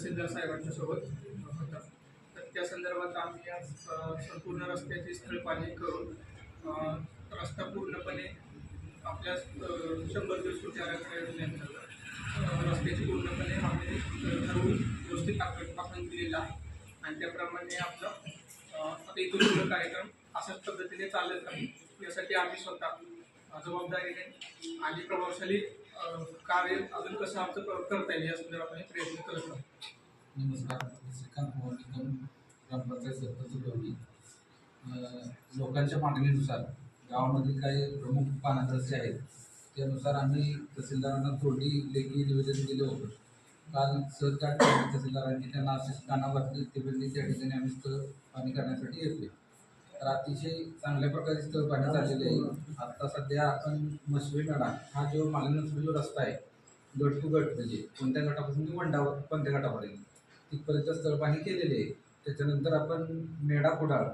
तहसीलदार साहेबांच्या सोबत होता. तर त्या संदर्भात आम्ही आज संपूर्ण रस्त्याची स्थळ पाणी करून रस्ता पूर्णपणे आपल्या शंभर दिवस कृती आराखड्या रस्त्याची पूर्णपणे आम्ही ठरवून व्यवस्थित आखत दिलेला आहे. आणि त्याप्रमाणे आपलं आता इथून पुढे कार्यक्रम अशाच पद्धतीने चालत राहील. यासाठी आम्ही स्वतः जबाबदारीने आणि प्रभावशाली कार्य अजून कसं आमचं करता येईल या संदर्भात प्रयत्न करत राहतो नमस्कार. श्रीकांत मोहन निकम ग्रामपंचायत सरपंच गवळी लोकांच्या मागणीनुसार गावामधील काही प्रमुख पाण्याचे आहेत त्यानुसार आम्ही तहसीलदारांना थोडी लेखी निवेदन दिलं होतं. काल सहकार तहसीलदारांनी त्यांना असे कानावरती ते बोलले त्या ठिकाणी आम्ही स्थळ पाणी करण्यासाठी येतोय. तर अतिशय चांगल्या प्रकारे स्थळ पाणी झालेलं आहे. आत्ता सध्या आपण मशवे नाडा हा जो मालवण जो रस्ता आहे गट टू गट म्हणजे कोणत्या गटापासून ते वंडावर कोणत्या गटापर्यंत? तिथपर्यंत स्थळपाणी केलेले आहे. त्याच्यानंतर आपण मेढा कुडाळ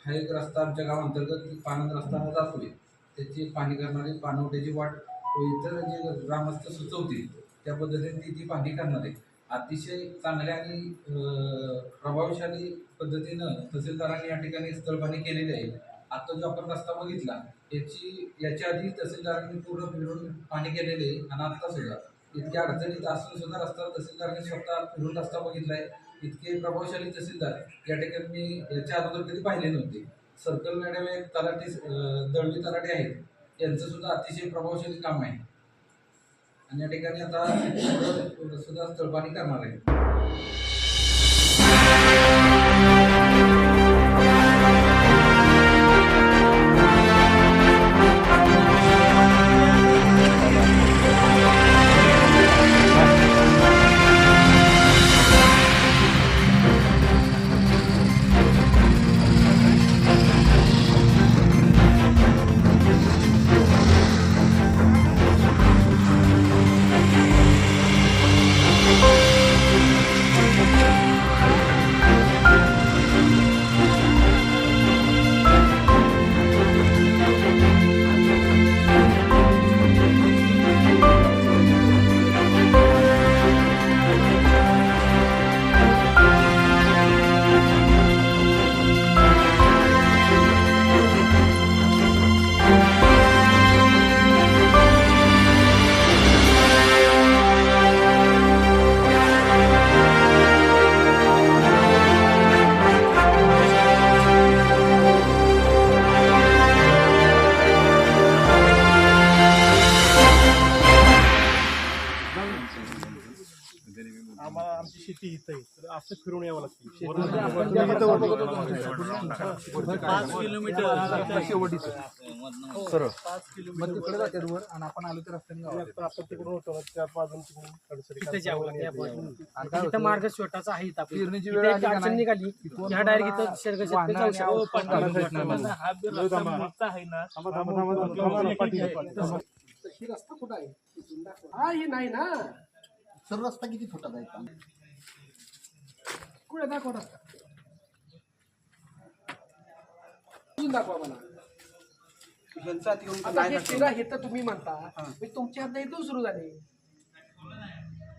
हा एक रस्ता आमच्या गावांतर्गत पाण्याचा रस्ता हा जातोय. त्याची पाणी करणारी पाणवट्याची वाट इतर जे ग्रामस्थ सुचवतील त्या पद्धतीने ती ती पाणी करणार आहे. अतिशय चांगल्या आणि प्रभावशाली पद्धतीनं तहसीलदारांनी या ठिकाणी स्थळपाणी केलेले आहे. आता जो आपण रस्ता बघितला याची याच्या आधी तहसीलदारांनी पूर्ण मिळून पाणी केलेले आहे आणि आता सुद्धा इतक्या अडचणीत असून सुद्धा रस्ता तहसीलदारांनी स्वतः फिरून रस्ता बघितलाय इतके प्रभावशाली तहसीलदार या ठिकाणी मी याच्या अगोदर कधी पाहिले नव्हते. सर्कल मॅडम एक तलाठी दळवी तलाठी आहेत. यांचं सुद्धा अतिशय प्रभावशाली काम आहे. आणि या ठिकाणी आता सुद्धा स्थळपाणी करणार आहे. शेती इथं आहे. तर असं फिरून यावं लागतं. पाच किलोमीटर सरळ पाच मग तिकडे जाते वर आणि आपण आलो तर रस्त्याने आपण तिकडून होतो त्या बाजून तिकडून इथं? मार्ग छोटाचा आहे. पेरणीची वेळ अडचण? निघाली. ह्या डायरेक्ट इथं शेरग वाहनं जाऊ आणि शकतो आऊट पण पाणी घालू भेटणार शकतो. नाही. थांबा, थांबा, थांबा, थांबा, थांबा, थांबा, पाठी आहे, पाठी आहे. ही रस्ता कुठं आहे? हा हे नाही ना. सर रस्ता किती फुटाचा आहे? कुठे दाखवा अजून दाखवा मला. आता हे तेरा हे तर तुम्ही म्हणता. मी तुमच्या हात इथून सुरू झाले.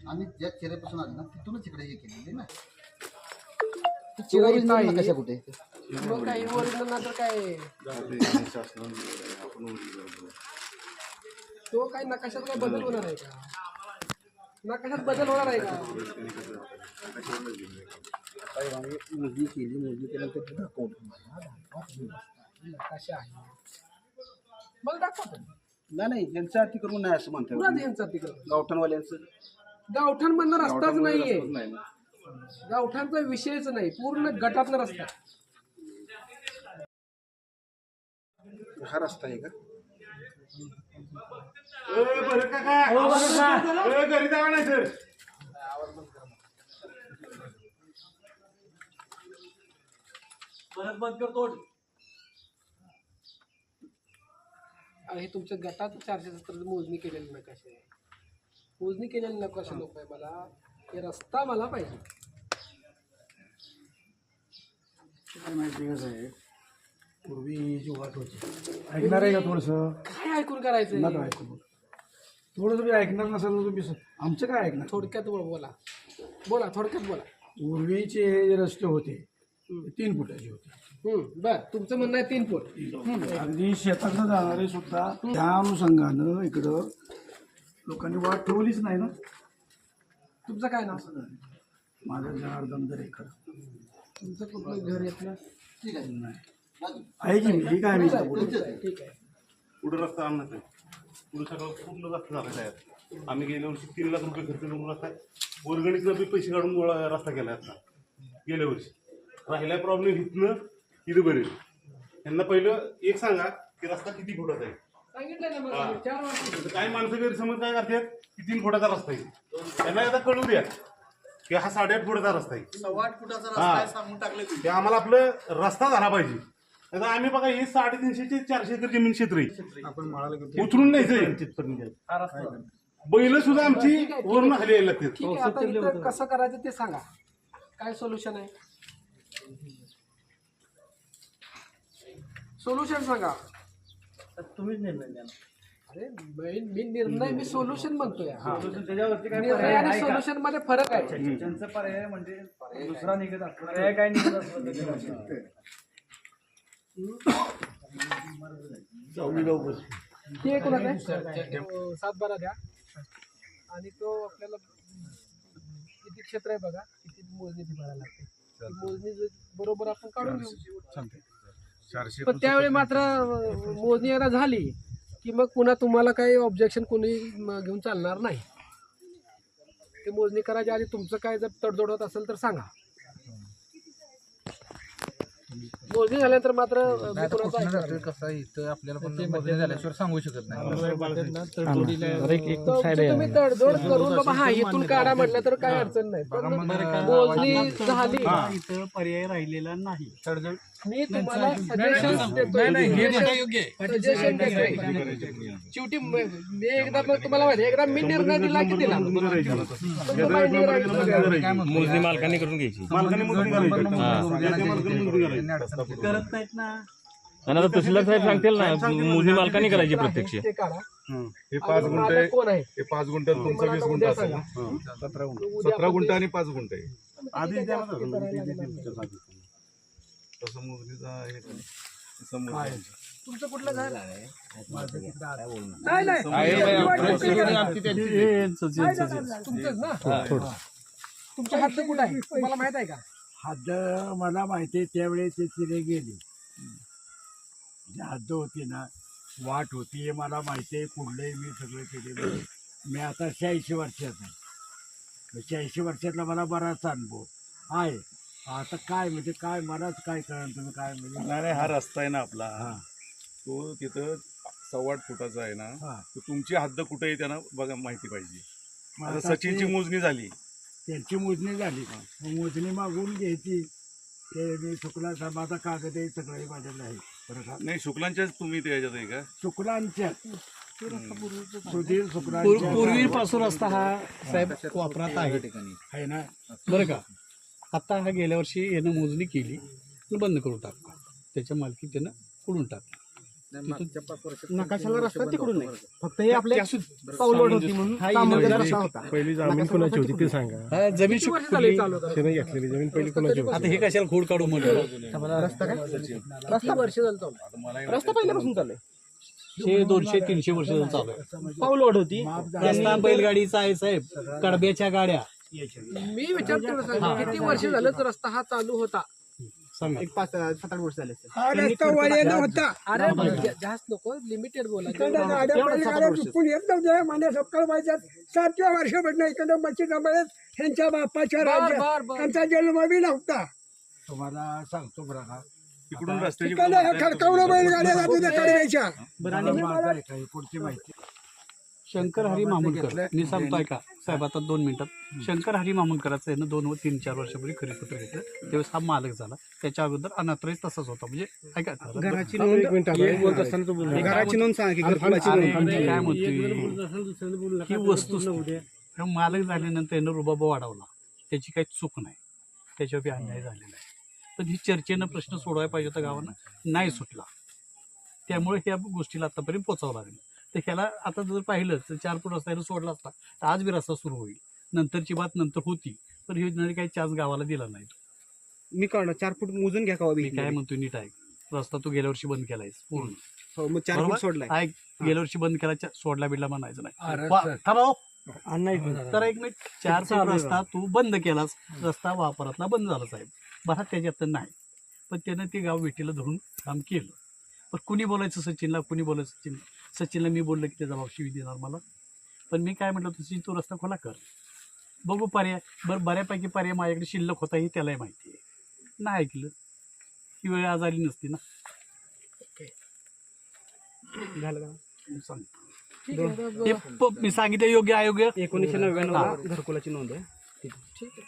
आम्ही ज्या चेहऱ्यापासून आले ना तिथूनच इकडे हे केलेले ना. चिरा कुठे मग काही ओरिजिनल ना तर काय? तो काय नकाशात काय बदल होणार आहे का? नकाशात बदल होणार आहे का? मोजणी केली मोजणी केल्यानंतर ते दाखवलं नकाशा आहे मला दाखवा तुम्ही. नाही नाही यांचं अतिक्रमण नाही असं म्हणतात. कुणाचं यांचं तिकडं गावठाणवाल्यांचं. गावठाण मधला रस्ताच नाहीये. नाही. गावठाणचा विषयच नाही पूर्ण गटातला रस्ता. हा रस्ता आहे का? हे तुमच्या गटात चारशे सत्तर मोजणी केलेली नकाशा आहे? मोजणी केलेली नकाशा नको आहे मला? हे रस्ता मला पाहिजे. काय माहिती कसं आहे? पूर्वी जी वाट होती. ऐकणार आहे का थोडस? काय ऐकून करायचं नका ऐकू. थोडं तुम्ही ऐकणार नसाल तर तुम्ही स- आमचं काय ऐकणार? थोडक्यात बोल- बोला थोडक्यात बोला. पूर्वीचे हे जे रस्ते होते तीन फुटाचे होते हम्म, बर तुमचं म्हणणं आहे तीन फूट. अगदी शेतातनं जाणारे सुद्धा त्या अनुषंगानं इकडं लोकांनी वाट ठेवलीच नाही ना. तुमचं काय नाव माझं जनार्दन दरेकर. तुमचं कुठलं घर येतलं ठीक आहे. नाही. राजू, आहे की मी? ठीक आहे मी इथं बोलतो. आहे. ठीक आहे. पुढे रस्ता आहे पुढे सगळं पूर्ण रस्ता झालेला आहे. आम्ही गेल्या वर्षी तीन लाख रुपये खर्च करून रस्ता वर्गणीतनं बी पैसे काढून गोळा रस्ता केला आता. गेल्या वर्षी. राहिला प्रॉब्लेम इथनं इथं बरेल यांना पहिलं एक सांगा की रस्ता किती फुटाचा आहे. सांगितलं ना हा. मग चार वर्ष तर काही माणसं गैरसमज काय करतात? की तीन फुटाचा रस्ता आहे. त्यांना आता कळू द्या की हा साडेआठ फुटाचा रस्ता आहे. सव्वा आठ फुटाचा रस्ता हा. आहे सांगून टाकले तुम्ही. ते आम्हाला आपलं रस्ता झाला पाहिजे. आता आम्ही बघा हे साडेतीनशे ते चारशे एकर जमीन क्षेत्र आहे. उचलून न्यायचंय बैल सुद्धा आमची वरून खाली यायला लागतात. ठीक आहे आता इथं कसं करायचं ते सांगा. काय सोल्युशन आहे? सोल्युशन सांगा. तुम्हीच निर्णय द्या अरे मी मी निर्णय मी सोल्युशन म्हणतोय. त्याच्यावरती काय निर्णय आणि सोल्युशनमध्ये फरक आहे. त्यांचा पर्याय म्हणजे दुसरा निघत पर्याय काय निघत असलं तर ते असतं. ते कोणाचं आहे. तो सात बारा द्या. आणि तो आपल्याला किती क्षेत्र आहे बघा? किती मोजणी ती भरायला लागते? ती मोजणी बरोबर आपण काढून घेऊ. पण त्यावेळी मात्र अं, मोजणी एकदा झाली की मग पुन्हा तुम्हाला काही ऑब्जेक्शन कोणी म, घेऊन चालणार नाही. ते मोजणी करायच्या आधी तुमचं काय जर तडजोड होत असेल तर सांगा. मोजणी झाल्यानंतर मात्र अं, मी कोणाचं ऐकणार नाही. कसं आहे इथं आपल्याला पण मोजणी झाल्याशिवाय सांगू शकत नाही. तो तुम्ही तडजोड करून बाबा हा इथून काढा म्हटलं तर काय अडचण नाही. पण मोजणी झाली. इथं पर्याय राहिलेला नाही. मी तुम्हाला सजेशन देतोय. सजेशन देतोय. शेवटी म- मी एकदा तुम्हाला माहिती आहे, एकदा मी निर्णय दिला की दिला. मोजणी मालकांनी करून घ्यायची. करत नाहीत ना. आणि आता तहसीलदार साहेब सांगतील ना मोजणी मालकांनी करायची प्रत्यक्ष. हे. पाच गुंठे कोण आहे? हे पाच ते तुमचं वीस गुंठा असेल. सतरा गुंठे ते- आणि पाच गुंठे. आधी द्या ना जास्त सर. करायला लागणार नाही. तसं मोजणीचा हे करा. तसं मोजणी. तुमचं कुठलं घर? नाही नाही. तुमचंच ना? तुमच्या हात कुठं आहे? तुम्हाला माहीत आहे का? हद्द मला माहिती आहे त्यावेळेस ते तिने गेली. जी हद्द होती ना वाट होती हे मला माहिती आहे कुठलंही मी सगळं केलेलं आहे. मी आता शहाऐंशी वर्षाचा आहे. शहाऐंशी वर्षातला मला बराच अनुभव आहे. आता काय म्हणजे काय मलाच काय कळणार तुम्ही काय म्हणजे नाही नाही, हा रस्ता आहे ना आपला. हा. तो तिथं सव्वा आठ फुटाचा आहे ना. हा. तर तुमची हद्द कुठे आहे त्यांना बघा माहिती पाहिजे. मग आता आता सचिनची ते- मोजणी झाली. त्यांची मोजणी झाली. मग मोजणी मागून घ्यायची. ते मी शुक्ला साहेबाचा कागद आहे सगळं माझ्याकडे आहे. बरं का? नाही शुक्लांच्याच तुम्ही त्याच्यात आहे का? शुक्लांच्या. सुधीर शुक्लांच्या. पूर्वीपासून रस्ता हा साहेब वापरात आहे. आहे ना? बरं का? आता हा गेल्या वर्षी यानं मोजणी केली आणि बंद करून टाकला. त्याच्या मालकी त्यानं पुढून टाकला. नकाशाला रस्ता तिकडून नाही. फक्त हे आपल्या होती म्हणून. कामाचा रस्ता होता. पहिली जमीन कोणाची होती ते सांगा. जमीन किती वर्ष झाली चालू होतं? त्याने घेतलेली जमीन पहिली कोणाची होती? आता हे कशाला खोड काढू म्हणलं? रस्ता काय? रस्ता वर्ष झालं चालू रस्ता पहिल्यापासून चालू हे दोनशे तीनशे वर्ष झालं चालू आहे. पाऊलवाट होती. रस्ता बैलगाडी आहे साहेब कडब्याच्या गाड्या. मी विचारतो ना साहेब, किती वर्ष झालं तर रस्ता हा चालू होता? एक पाच सात आठ वर्ष झाले हा रस्ता वळेला होता. अरे जास्त नको लिमिटेड बोला. व्हायच्यात सातव्या वर्षापासून इकडं मच्छी जमाळ्यात ह्यांच्या बापाच्या बर, राज्यात. त्यांचा जन्म बी नव्हता. तुम्हाला सांगतो बरं तिकडे खडकावलं बैलगाड्या जात होत्या कडव्याच्या पुढची माहिती. शंकर हरी मामुलकर मी सांगतोय का? साहेब आता दोन मिनिटात शंकर हरी मामुलकराचं आहे. ना दोन व तीन चार वर्षापूर्वी खरेपत्र घेतलं? त्यावेळेस हा मालक झाला. त्याच्या अगोदर अनाथराईज तसंच होता. म्हणजे ऐका. घराची नोंद घराची नोंद सांगा की घरकुलाची अरे, नोंद. मी काय म्हणतोय? ही वस्तू मालक झाल्यानंतर यानं रुबाबा वाढवला. त्याची काही चूक नाही. त्याच्यावर बी अन्याय झालेला आहे. पण ही चर्चेनं प्रश्न सोडवायला पाहिजे होता गावानं. नाही सुटला. त्यामुळे ह्या गोष्टीला आतापर्यंत पोचावं लागलं. तर ह्याला आता जर पाहिलं तर चार फूट रस्ता ह्याला सोडला असता तर आज बी रस्ता सुरू होईल. नंतरची बात नंतर होती पण योजनेने काही चान्स गावाला दिला नाही. मी कळणार चार फूट मोजून घ्या का मी काय म्हणतो नीट ऐक. रस्ता तू गेल्या वर्षी बंद केलायस पूर्ण. हो मग चार बरोबर? फूट सोडलाय. ऐक गेल्या वर्षी बंद केला चा- सोडला बिडला म्हणायचं नाही. वा-. थांबा हो. तर एक मिनिट. चार फूट रस्ता तू बंद केलास. रस्ता वापरातला बंद झाला साहेब. बरा त्याच्यात नाही. पण त्यानं ते गाव विटीला धरून काम केलं. पण कुणी बोलायचं सचिनला कुणी बोलायचं सचिन सचिनला मी बोललं की त्याचा भाव शिवी देणार मला. पण मी काय म्हटलं सचिन तू रस्ता खोला कर. बघू पर्याय. बरं बऱ्यापैकी पर्याय माझ्याकडे शिल्लक होता हे त्यालाही माहिती आहे. नाही ऐकलं. ही वेळ आज आली नसती ना. झालं का? मी सांग सांगितलं योग्य अयोग्य. एकोणीसशे नव्याण्णव. घरकुलाची नोंद आहे. ठीक आहे.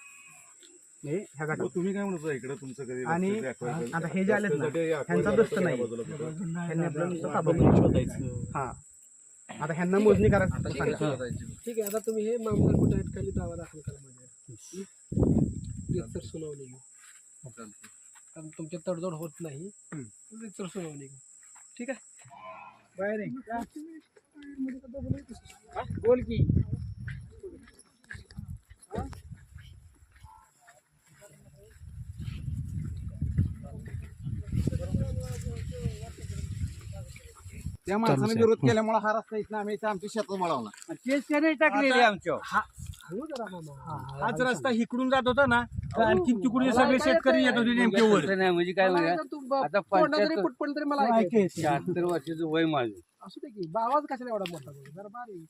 ह्या तुम्ही काय म्हणत होता इकडे तुमचं कधी आणि रस्त्याचे? आता हे जे आलेत ना, रस्त्यासाठी acquire ह्यांचा दस्त नाही. त्या बाजूला कुठं? ह्यांनी आपलं नुसतं आपण ताबा शोधायचं. हा. आता ह्यांना मोजणी करा. ठीक आहे ठीक आहे आता तुम्ही हे मामदार कुठे आहेत खाली दावा दाखल करा माझ्यावर रितसर सुनावणी घेऊ कारण तुमच्या तडजोड होत नाही. रितसर सुनावणी ठीक आहे? बाहेर? बोल की. त्या माणसाने विरोध केल्यामुळे हा रस्ता इथं आम्ही इथं आमच्या शेतात वळवला. तेच त्याने टाकलेले आमच्या मामा. हाच रस्ता इकडून जात होता ना तर आणखी तिकडून सगळे शेतकरी येत होते नेमके वर म्हणजे काय मला एकदा तू ब- तोंडात जरी पुट पडलं तरी मला. शहात्तर वर्षाचं वय माझं. असू दे की बा- आवाज कशाला एवढा मोठा बोलू? जरा बारीक.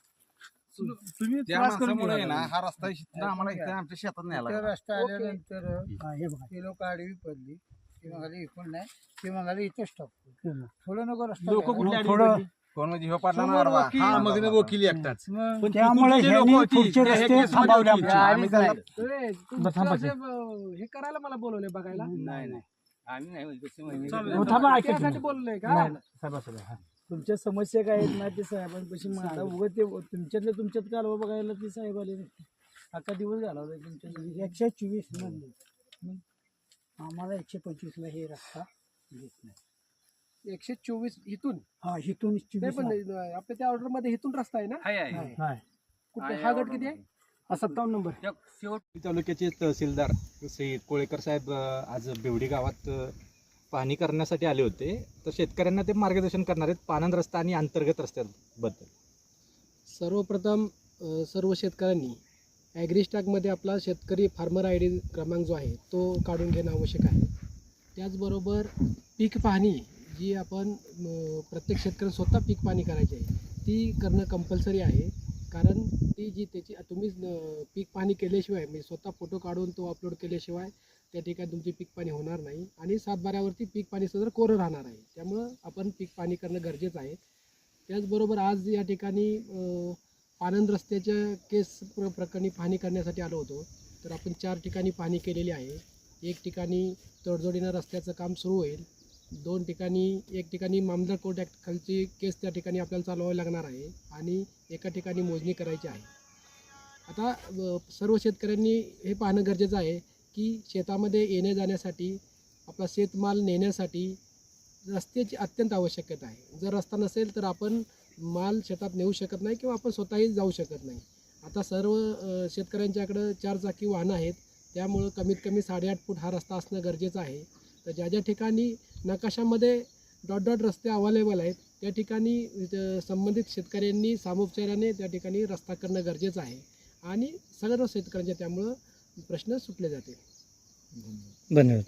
तुम्ही ना हा रस्ता आम्हाला इथं आमच्या शेतात न्यायला रस्ता. आल्यानंतर हे बघा. ते लोक आडवी पडली ते म्हणाले इकडून नाही. ते म्हणाले इथंच टाकतो थोडं नको लोक. कुठल्या थोडं कोण म्हणजे ह्यो पाडला ना समोर आडवा. वकील. हा मधील वकील एकटाच. मग त्यामुळे तिकडचे लोकं होती, पुढचे ते हे रस्ते केसमध्ये थांबवले होती. आमचे. आम्ही त्यांना ए, तुमचं असे, अं, हे करायला मला बोलवले बघायला. नाही नाही आम्ही नाही म्हणजे म्हणजे- चालेल. हो, थांबा, ऐका त्यासाठी तुम्ही. बोललोय का? नाही, नाही, साहेब, साहेब, हा. तुमच्या समस्या काय आहेत ना ते साहेबांपाशी आता उगं ते तुमच्यातल्या तुमच्यात कालवा बघायला ते साहेब आले. नाही अख्खा दिवस झाला होता तुमच्या एकशे चोवीस मग आम्हाला एकशे पंचवीसला हे रस्ता घेत नाही. एकशे चोवीस इथून? हा इथून पण आपल्या त्या ऑर्डरमध्ये इथून रस्ता आहे ना? हाय. कुठे हा गट किती आहे? हा सत्तावन्न नंबर. तालुक्याचे तहसीलदार कोळेकर साहेब अ, आज बेवडी गावात अ, पाहणी करण्यासाठी आले होते. तर शेतकऱ्यांना ते मार्गदर्शन करणार आहेत पानंद रस्ता आणि अंतर्गत रस्त्याबद्दल. सर्वप्रथम अ, सर्व शेतकऱ्यांनी ॲग्रीस्टॅगमध्ये आपला शेतकरी फार्मर आय डी क्रमांक जो आहे तो काढून घेणं आवश्यक आहे. त्याचबरोबर पीक पाहणी जी आपण प्रत्येक शेतकरी स्वतः पीक पाहणी करायची आहे ती करणं कंपल्सरी आहे. कारण ती जी त्याची तुम्ही पीक पाहणी केल्याशिवाय म्हणजे स्वतः फोटो काढून तो अपलोड केल्याशिवाय त्या ठिकाणी तुमची पीक पाणी होणार नाही. आणि सातबाऱ्यावरती पीक पाणी सदर कोरं राहणार आहे. त्यामुळं आपण पीक पाणी करणं गरजेचं आहे. त्याचबरोबर आज या ठिकाणी आनंद रस्त्याच्या केस प्र प्रकरणी पाहणी करण्यासाठी आलो होतो. तर आपण चार ठिकाणी पाहणी केलेली आहे. एक ठिकाणी तडजोडीनं रस्त्याचं काम सुरू होईल. दोन ठिकाणी एक ठिकाणी मामदार कोर्ट ॲक्ट खालची केस त्या ठिकाणी आपल्याला चालवावी लागणार आहे आणि एका ठिकाणी मोजणी करायची आहे. आता सर्व शेतकऱ्यांनी हे पाहणं गरजेचं आहे की शेतामध्ये येण्या जाण्यासाठी आपला शेतमाल नेण्यासाठी रस्त्याची अत्यंत आवश्यकता आहे. जर रस्ता नसेल तर आपण माल शेतात नेऊ शकत नाही किंवा आपण स्वतःही जाऊ शकत नाही. आता सर्व शेतकऱ्यांच्याकडं चार चाकी वाहनं आहेत. त्यामुळं कमीत कमी साडेआठ फूट हा रस्ता असणं गरजेचं आहे. तर ज्या ज्या ठिकाणी नकाशामध्ये डॉट डॉट रस्ते अवेलेबल आहेत त्या ठिकाणी संबंधित शेतकऱ्यांनी सामोपचाराने त्या ठिकाणी रस्ता करणं गरजेचं आहे. आणि सर्व शेतकऱ्यांच्या त्यामुळं प्रश्न सुटले जातील. धन्यवाद.